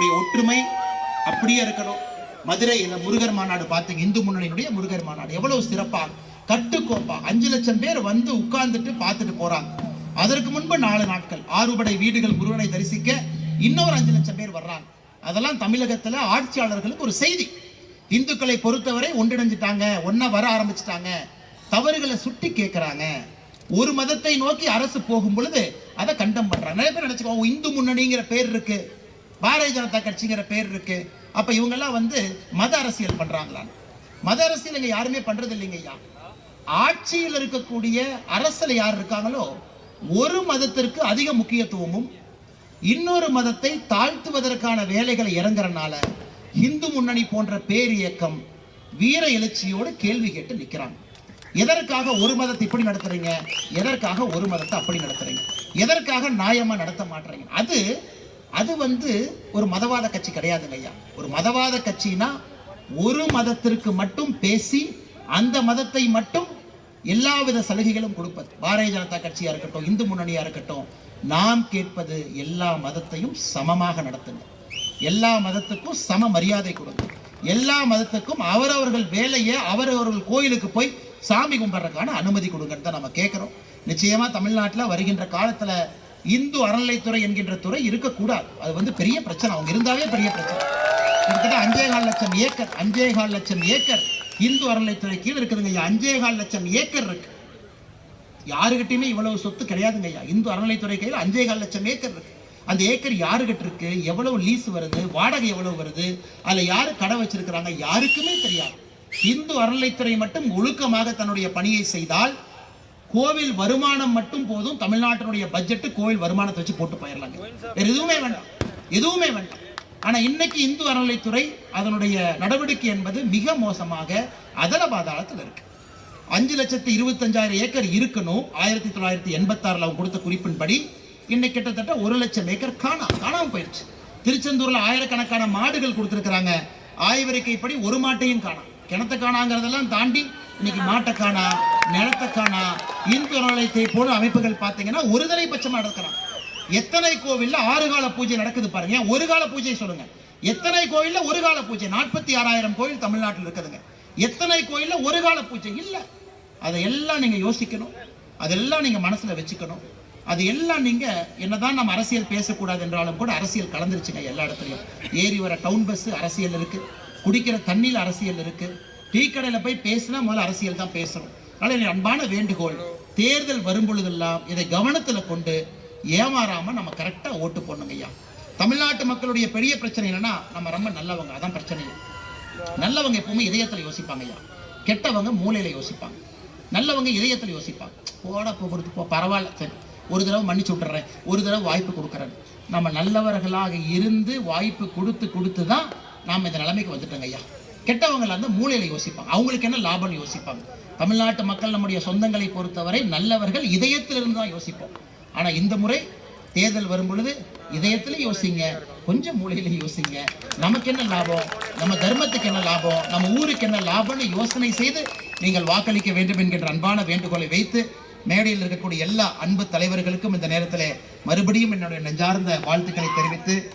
நம்முடைய ஒற்றுமை அப்படியே இருக்கணும். மதுரையில் முருகர் மாநாடு பார்த்தீங்க இந்து முன்னணியினுடைய முருகர் மாநாடு. எவ்வளவு சிறப்பாக கட்டுக்கோப்பா. அஞ்சு லட்சம் பேர் வந்து உட்கார்ந்துட்டு பார்த்துட்டு போறாங்க. அதற்கு முன்பு நாலு நாட்கள் ஆறுபடை வீடுகள் முருகனை தரிசிக்க இன்னொரு அஞ்சு லட்சம் பேர் வர்றாங்க. அதெல்லாம் தமிழகத்துல ஆட்சியாளர்களுக்கு ஒரு செய்தி. இந்துக்களை பொறுத்தவரை ஒன்றிணைஞ்சிட்டாங்க ஒன்னா வர ஆரம்பிச்சிட்டாங்க. தவறுகளை சுட்டி கேட்கிறாங்க ஒரு மதத்தை நோக்கி அரசு போகும் பொழுது அதை கண்டம் பண்றாங்க. நிறைய பேர் நினைச்சுக்கோ இந்து முன்னணிங்கிற பேர் இருக்கு. பாரதிய ஜனதா கட்சிங்கிற பேர் இருக்கு. அப்ப இவங்கெல்லாம் வந்து மத அரசியல் பண்றாங்களான்னு மத அரசியல் இங்க யாருமே பண்றது இல்லைங்க ஐயா. ஆட்சியில் இருக்கக்கூடிய அரசுல யார் இருக்காங்களோ ஒரு மதத்திற்கு அதிக முக்கியத்துவமும் இன்னொரு மதத்தை தாழ்த்துவதற்கான வேலைகளை இறங்குறனால இந்து முன்னணி போன்ற பேர் இயக்கம் வீர எழுச்சியோடு கேள்வி கேட்டு நிற்கிறாங்க எதற்காக ஒரு மதத்தை இப்படி நடத்துறீங்க? எதற்காக ஒரு மதத்தை அப்படி நடத்துறீங்க? எதற்காக நியாயமா நடத்த மாட்டுறீங்க அது அது வந்து ஒரு மதவாத கட்சி கிடையாதுங்க ஐயா. ஒரு மதவாத கட்சினா ஒரு மதத்திற்கு மட்டும் பேசி அந்த மதத்தை மட்டும் எல்லாவித சலுகைகளும் கொடுப்பது. பாரதிய ஜனதா கட்சியா இருக்கட்டும் இந்து முன்னணியா இருக்கட்டும் நாம் கேட்பது எல்லா மதத்தையும் சமமாக நடத்துங்க. எல்லா மதத்துக்கும் சம மரியாதை கொடுங்க. எல்லா மதத்துக்கும் அவரவர்கள் வேலையை அவரவர்கள் கோயிலுக்கு போய் சாமி கும்பிட்றதுக்கான அனுமதி கொடுங்கன்னு தான் நம்ம கேட்குறோம். நிச்சயமா தமிழ்நாட்டில் வருகின்ற காலத்தில் இந்து அறநிலைத்துறை என்கின்ற துறை இருக்கக்கூடாது. அது வந்து பெரிய பிரச்சனை. அவங்க இருந்தாவே பெரிய பிரச்சனை. கிட்டத்தட்ட அஞ்சே கால் லட்சம் ஏக்கர் அஞ்சே கால் லட்சம் ஏக்கர் இந்து அறநிலைத்துறை கீழே இருக்குதுங்க ஐயா. அஞ்சே கால் லட்சம் ஏக்கர் இருக்கு. யாருகிட்டயுமே இவ்வளவு சொத்து கிடையாதுங்க ஐயா. இந்து அறநிலைத்துறை கையில் அஞ்சே கால் லட்சம் ஏக்கர் இருக்கு. அந்த ஏக்கர் யாருகிட்ட இருக்கு? எவ்வளவு லீஸ் வருது? வாடகை எவ்வளவு வருது? அதுல யாரு கடை வச்சிருக்கிறாங்க? யாருக்குமே தெரியாது. இந்து அறநிலைத்துறை மட்டும் ஒழுக்கமாக தன்னுடைய பணியை செய்தால் கோவில் வருமானம் மட்டும் போதும் தமிழ்நாட்டினுடைய பட்ஜெட் கோவில் வருமானத்தை வச்சு போட்டு போயிடலாங்க வேற எதுவுமே வேண்டாம். எதுவுமே வேண்டாம். ஆனா இன்னைக்கு இந்து அறநிலைத்துறை அதனுடைய நடவடிக்கை என்பது மிக மோசமாக அதல பாதாளத்தில் இருக்கு. அஞ்சு லட்சத்தி இருபத்தஞ்சாயிரம் ஏக்கர் இருக்கணும். ஆயிரத்தி தொள்ளாயிரத்தி எண்பத்தாறுல அவங்க கொடுத்த குறிப்பின்படி இன்னைக்கு கிட்டத்தட்ட ஒரு லட்சம் ஏக்கர் காணா காணாம போயிடுச்சு திருச்செந்தூரில் ஆயிரக்கணக்கான மாடுகள் கொடுத்துருக்குறாங்க. ஆய்வறிக்கைப்படி ஒரு மாட்டையும் காணா. கிணத்த காணாங்கிறதெல்லாம் தாண்டி இன்னைக்கு மாட்டை காணா நிலத்தை காணா இந்துராலயத்தை போல அமைப்புகள் பார்த்தீங்கன்னா ஒரு பட்சமாக நடக்கிறான். எத்தனை கோவில்ல ஆறு கால பூஜை நடக்குது பாருங்க. ஒரு கால பூஜை சொல்லுங்க. எத்தனை கோயில்ல ஒரு கால பூஜை? நாற்பத்தி ஆறாயிரம் கோயில் தமிழ்நாட்டில் இருக்குதுங்க. எத்தனை கோயில்ல ஒரு கால பூஜை? இல்ல. அதை எல்லாம் நீங்க யோசிக்கணும். அதெல்லாம் நீங்க மனசுல வச்சுக்கணும். அது எல்லாம் நீங்க என்னதான் நம்ம அரசியல் பேசக்கூடாது என்றாலும் கூட அரசியல் கலந்துருச்சுங்க எல்லா இடத்துலயும். ஏறி வர டவுன் பஸ் அரசியல் இருக்கு. குடிக்கிற தண்ணியில் அரசியல் இருக்கு. டீ கடையில் போய் பேசினா முதல்ல அரசியல் தான் பேசணும். அதனால் அன்பான வேண்டுகோள். தேர்தல் வரும் பொழுதெல்லாம் இதை கவனத்தில் கொண்டு ஏமாறாமல் நம்ம கரெக்டாக ஓட்டு போடணுங்க ஐயா. தமிழ்நாட்டு மக்களுடைய பெரிய பிரச்சனை என்னன்னா நம்ம ரொம்ப நல்லவங்க. அதான் பிரச்சனை. நல்லவங்க எப்பவுமே இதயத்தில் யோசிப்பாங்க ஐயா. கெட்டவங்க மூலையில் யோசிப்பாங்க. நல்லவங்க இதயத்தில் யோசிப்பாங்க. போட போகிறது போ பரவாயில்ல. சரி ஒரு தடவை மன்னிச்சு விட்டுறேன். ஒரு தடவை வாய்ப்பு கொடுக்குறேன். நம்ம நல்லவர்களாக இருந்து வாய்ப்பு கொடுத்து கொடுத்து தான் நாம் இந்த நிலைமைக்கு வந்துட்டோங்க ஐயா. கெட்டவங்களை அந்த மூலையில் யோசிப்பாங்க. அவங்களுக்கு என்ன லாபம்னு யோசிப்பாங்க. தமிழ்நாட்டு மக்கள் நம்முடைய சொந்தங்களை பொறுத்தவரை நல்லவர்கள் இதயத்திலிருந்து தான் யோசிப்போம். ஆனால் இந்த முறை தேர்தல் வரும் பொழுது இதயத்தில் யோசிங்க கொஞ்சம் மூலையில் யோசிங்க. நமக்கு என்ன லாபம்? நம்ம தர்மத்துக்கு என்ன லாபம்? நம்ம ஊருக்கு என்ன லாபம்னு யோசனை செய்து நீங்கள் வாக்களிக்க வேண்டும் என்கின்ற அன்பான வேண்டுகோளை வைத்து மேடையில் இருக்கக்கூடிய எல்லா அன்பு தலைவர்களுக்கும் இந்த நேரத்தில் மறுபடியும் என்னுடைய நெஞ்சார்ந்த வாழ்த்துக்களை தெரிவித்து